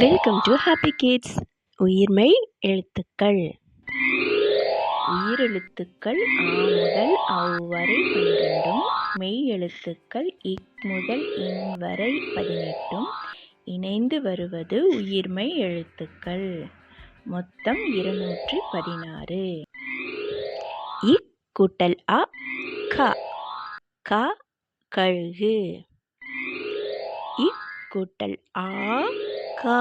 Welcome to happy kids உயிர்மெய் எழுத்துக்கள். உயிரெழுத்துக்கள் ஆ முதல் அவ் வரை பன்னிரெண்டும் மெய் எழுத்துக்கள் இக் முதல் இன் வரை பதினெட்டும் இணைந்து வருவது உயிர்மெய் எழுத்துக்கள். மொத்தம் இருநூற்றி பதினாறு. இக் கூட்டல் அ க க கழுகு. இக் கூட்டல் ஆ கா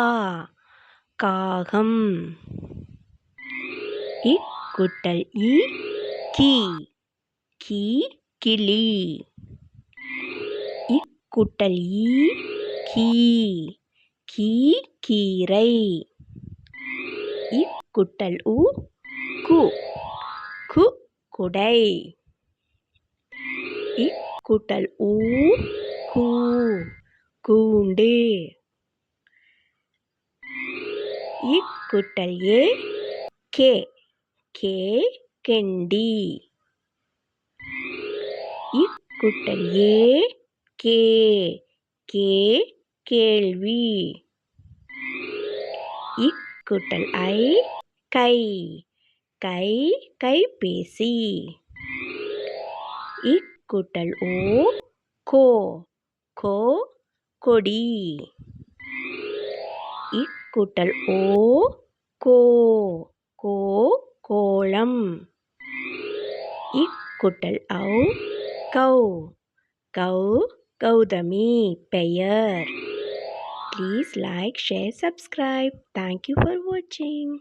காகம். இக் கூட்டல் இ கி. கி கிளி. இக் கூட்டல் கீ. கீ கீரை. இக் கூட்டல் உ கு. கு குடை. இக் கூட்டல் ஊ கூ. கூண்டு. இக் கூட்டல் ஏ கே கே கெண்டி. இக் கூட்டல் ஏ கே கே கேள்வி. இக் கூட்டல் ஐ கை கை கைபேசி. இக் கூட்டல் ஓ கோ கோ கொடி. இக் கூட்டல் ஓ கோ கோ கோலம் இக் கூட்டல் ஔ கௌ கௌ கௌதமி பெயர் please like share subscribe thank you for வாட்சிங்